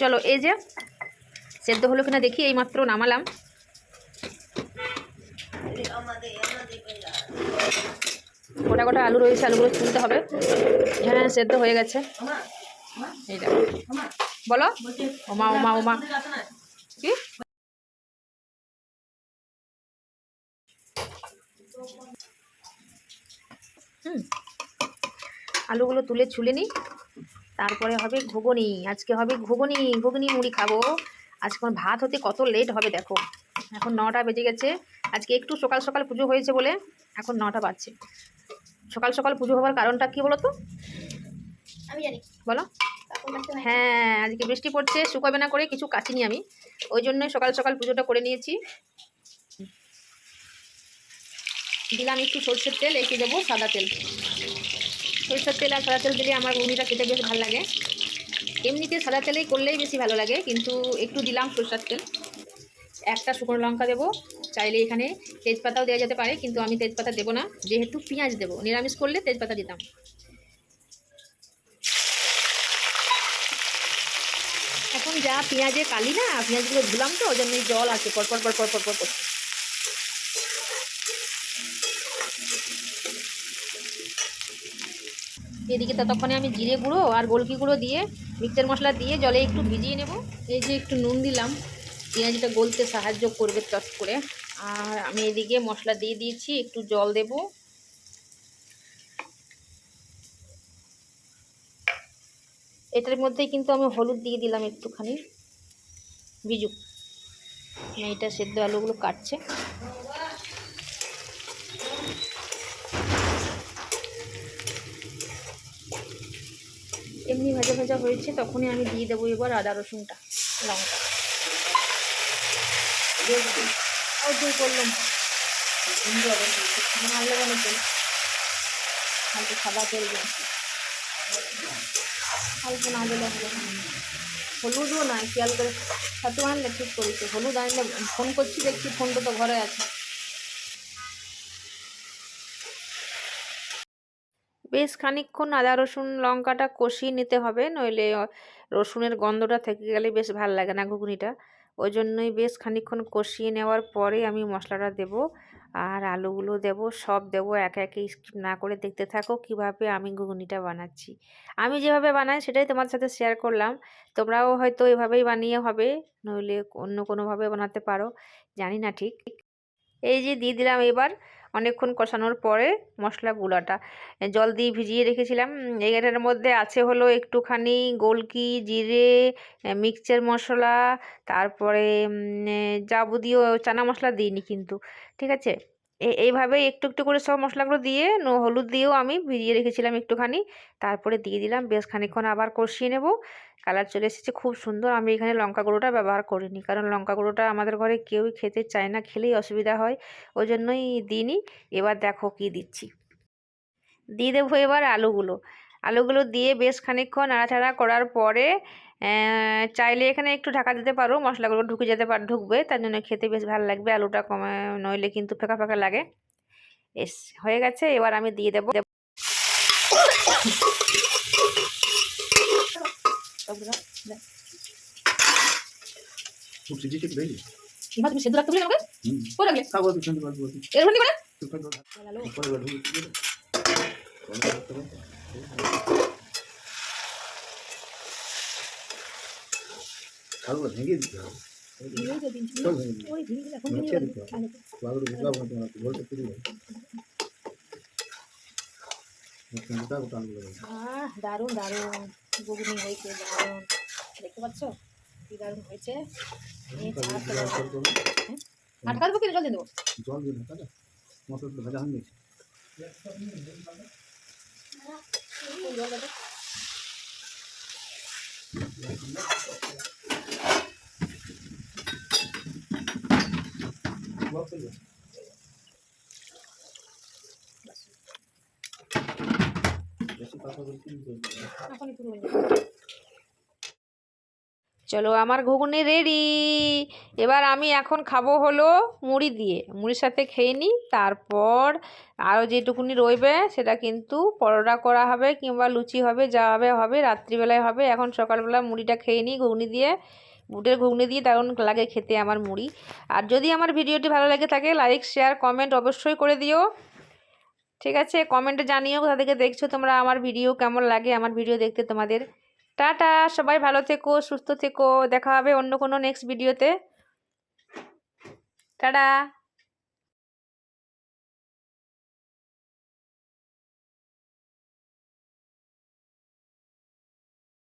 চলো এই যে সেদ্ধ হলো কিনা দেখি এই মাত্র নামালাম গোটা গোটা আলু রয়েছে আলুগুলো তুলতে হবে। হ্যাঁ সেদ্ধ হয়ে গেছে। এই দেখো। বলো? ওমা ওমা ওমা। কি? হুম। আলুগুলো তুলে ছুলে নিই তারপরে হবে ঘুগনি আজকে হবে ঘুগনি ঘুগনি মুড়ি খাব। আজকে আমার ভাত হতে কত লেট হবে দেখো। এখন নটা বেজে গেছে আজকে একটু সকাল সকাল পুজো হয়েছে বলে এখন নটা বাজছে। সকাল সকাল পুজো হওয়ার কারণটা কি বলো তো আমি জানি। বলো। হ্যাঁ আজকে বৃষ্টি পড়ছে শুকাবে না করে কিছু কাচিনি আমি। ওই জন্যই সকাল সকাল পুজোটা করে নিয়েছি। দিলাম একটু সর্ষের তেল এঁকে দেবো সাদা তেল। সরষের তেল আর সাদা তেল দিলে আমার ঘুগনিটা খেতে বেশ ভালো লাগে। এমনিতে সাদা তেলেই করলেই বেশি ভালো লাগে, কিন্তু একটু দিলাম সরষের তেল। একটা শুকনো লঙ্কা দেবো, চাইলে এখানে তেজপাতাও দেওয়া যেতে পারে, কিন্তু আমি তেজপাতা দেবো না। যেহেতু পেঁয়াজ দেবো, নিরামিষ করলে তেজপাতা দিতাম। এখন যা পেঁয়াজে কালি না, পেঁয়াজগুলো ধুলাম তো, ওই জন্য জল আছে পরপর পরপর পরপর করছে এদিকে ততক্ষণে আমি জিরে গুঁড়ো আর গোলকি গুঁড়ো দিয়ে মিক্সচার মশলা দিয়ে জলে একটু ভিজিয়ে নেব। এই যে একটু নুন দিলাম, পেঁয়াজটা গলতে সাহায্য করবে চট করে। আর আমি এদিকে মশলা দিয়ে দিয়েছি, একটু জল দেব। এটার মধ্যেই কিন্তু আমি হলুদ দিয়ে দিলাম একটুখানি। বিজু এটা সেদ্ধ আলুগুলো কাটছে। এমনি ভাজা ভাজা হয়েছে, তখনই আমি দিয়ে দেবো এবার আদা, রসুনটা, লঙ্কা। করলাম। ভালো লাগে তেল হালকা সাদা তেল অল্প না দিলে হবে। হলুদও নাই, খেয়াল করে, ছাতু আনলে ঠিক করেছে। হলুদ আনলে ফোন করছি, দেখছি ফোনটা তো ঘরে আছে। বেশ খানিকক্ষণ আদা, রসুন, লঙ্কাটা কষিয়ে নিতে হবে। নইলে রসুনের গন্ধটা থেকে গেলে বেশ ভালো লাগে না ঘুগনিটা। ওই জন্যই বেশ খানিকক্ষণ কষিয়ে নেওয়ার পরে আমি মশলাটা দেব আর আলুগুলো দেব, সব দেব, একে একে স্কিপ না করে দেখতে থাকো কীভাবে আমি ঘুগনিটা বানাচ্ছি। আমি যেভাবে বানাই সেটাই তোমার সাথে শেয়ার করলাম। তোমরাও হয়তো এভাবেই বানিয়ে হবে, নইলে অন্য কোনোভাবে বানাতে পারো, জানি না ঠিক। এই যে দিয়ে দিলাম এবার অনেকক্ষণ কষানোর পরে মশলা গুঁড়াটা। জল দিয়ে ভিজিয়ে রেখেছিলাম। এটার মধ্যে আছে হলো একটুখানি গোলকি, জিরে মিক্সচার মশলা, তারপরে যাবতীয় চানা মশলা দিইনি কিন্তু। ঠিক আছে? এইভাবেই একটু একটু করে সব মশলাগুলো দিয়ে হলুদ দিয়েও আমি ভিজিয়ে রেখেছিলাম একটুখানি। তারপরে দিয়ে দিলাম, বেশ খানিকক্ষণ আবার কষিয়ে নেব। কালার চলে এসেছে খুব সুন্দর। আমি এখানে লঙ্কা গুঁড়োটা ব্যবহার করিনি, কারণ লঙ্কা গুঁড়োটা আমাদের ঘরে কেউই খেতে চায় না, খেলেই অসুবিধা হয়। ওই জন্যই দিইনি। এবার দেখো কি দিচ্ছি। দিয়ে দেবো এবার আলুগুলো। আলুগুলো দিয়ে বেশ খানিকক্ষণ নাড়াচাড়া করার পরে চাইলে এখানে একটু ঢাকা দিতে পারো মশলাগুলো ঢুকে যেতে পার ঢুকবে তার জন্য খেতে বেশ ভালো লাগবে আলুটা কমে নইলে কিন্তু ফেঁকা ফেঁকা লাগে। এস হয়ে গেছে এবার আমি দিয়ে দেবো। সেদ্ধ রাখতে বলে আমাকে হুম করে রাখলে কা বলতে শুনতে পারব এর মধ্যে করে তুই কত লালো পরে বলবি আলু ভেঙে দিতে হবে সব ভেঙে দিতে ওই ভিড় এখন মুখে দিতে হবে আলু বুঝলাম না তোমার বলতে শুরু হয় মুখে দিতে হবে। আলু লাগাবে আহ দারুণ দারুণ। ঘুগনি হয়েছে দারুণ। দেখতে পাচ্ছ? কি দারুণ হয়েছে। আটকা দেবো। কি জল দিয়ে দেবো। জল দিয়ে ঢাকা দাও ভাজা হয়ে গেছে। জল দেবো বেশি কথা বলছি এখনই পুরো হয়ে যাবে চলো, আমার ঘুগনি রেডি এবার আমি এখন খাব হলো মুড়ি দিয়ে। মুড়ির সাথে খেয়ে নিই, তারপর আরও যেটুকুনি রইবে সেটা কিন্তু পরোটা করা হবে কিংবা লুচি হবে, যা হবে হবে, রাত্রিবেলায় হবে। এখন সকালবেলা মুড়িটা খেয়ে নিই ঘুগনি দিয়ে। বুটের ঘুগনি দিয়ে দারুণ লাগে খেতে আমার মুড়ি। আর যদি আমার ভিডিওটি ভালো লাগে থাকে লাইক শেয়ার কমেন্ট অবশ্যই করে দিও। ঠিক আছে কমেন্টে জানিও তাদেরকে দেখছ তোমরা আমার ভিডিও কেমন লাগে, আমার ভিডিও দেখতে তোমাদের। টাটা, সবাই ভালো থেকো, সুস্থ থেকো, দেখা হবে অন্য কোনো নেক্সট ভিডিওতে টাটা।